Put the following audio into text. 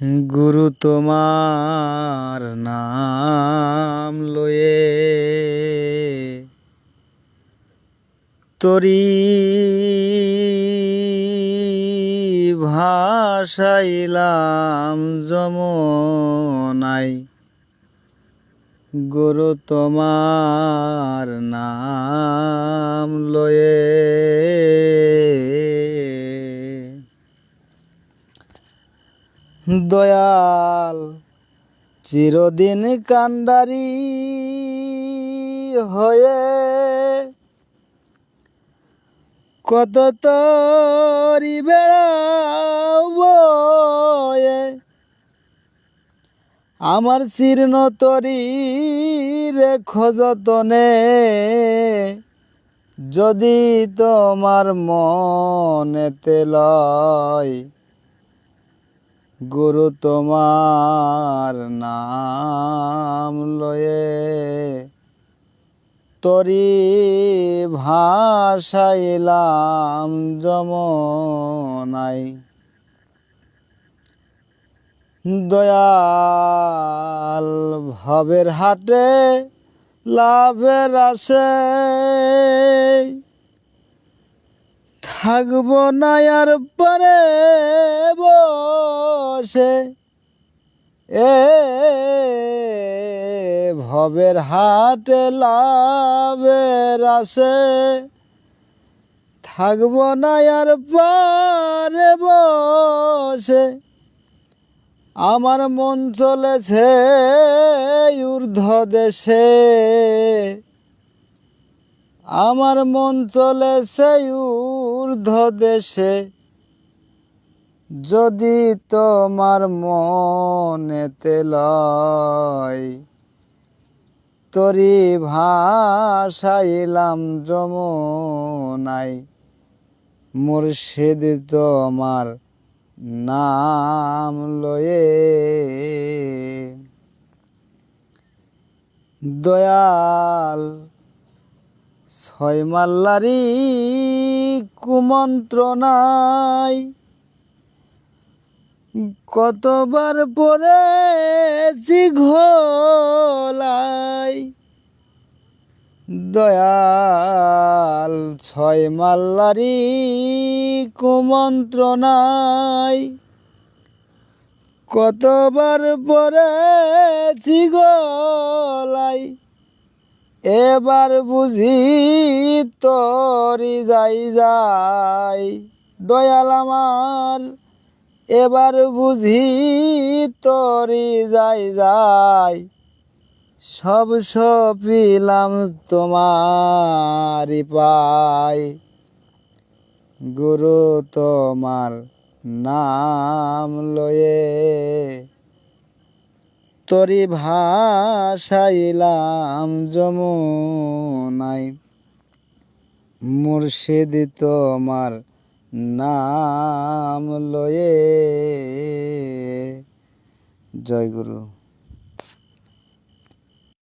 গুরু তোমার নাম লয়ে তরি ভাসাইলাম যমনাই। গুরু তোমার নাম লয়ে দয়াল, চিরদিন কান্ডারি হয়ে কত তরি বেড়াবয়ে। আমার শীর্ণ তরি রেখো যতনে, যদি তোমার মনেতে লয় গুরু তোমার নাম লয়ে তরি ভাসাইলাম যমনাই। দয়াল ভবের হাটে লাভের আসে। থাকব না আর পরে বসে। এ ভবের হাটে লাভের আসে। থাকব না আর পরে বসে। আমার মন চলেছে ঊর্ধ্ব দেশে। আমার মন চলেছে ঊর্ধ্ব দেশে যদি তোমার মনেতে লয় তরি ভাসাইলাম যমনাই, মুর্শিদ তোমার নাম লয়ে। দয়াল ছয় মাল্লারি কুমন্ত্রণাই কতবার পড়েছি ঘোলাই দয়াল ছয় মাল্লারি কুমন্ত্রণাই কতবার পড়েছি গলাই এবার বুঝি তরি যাই যাই। দয়াল আমার, এবার বুঝি তরি যাই যাই। সব সপিলাম তোমারি পাই। গুরু তোমার নাম লয়ে তরি ভাসাইলাম যমুনাই মুর্শিদ তোমার নাম লয়ে। জয় গুরু।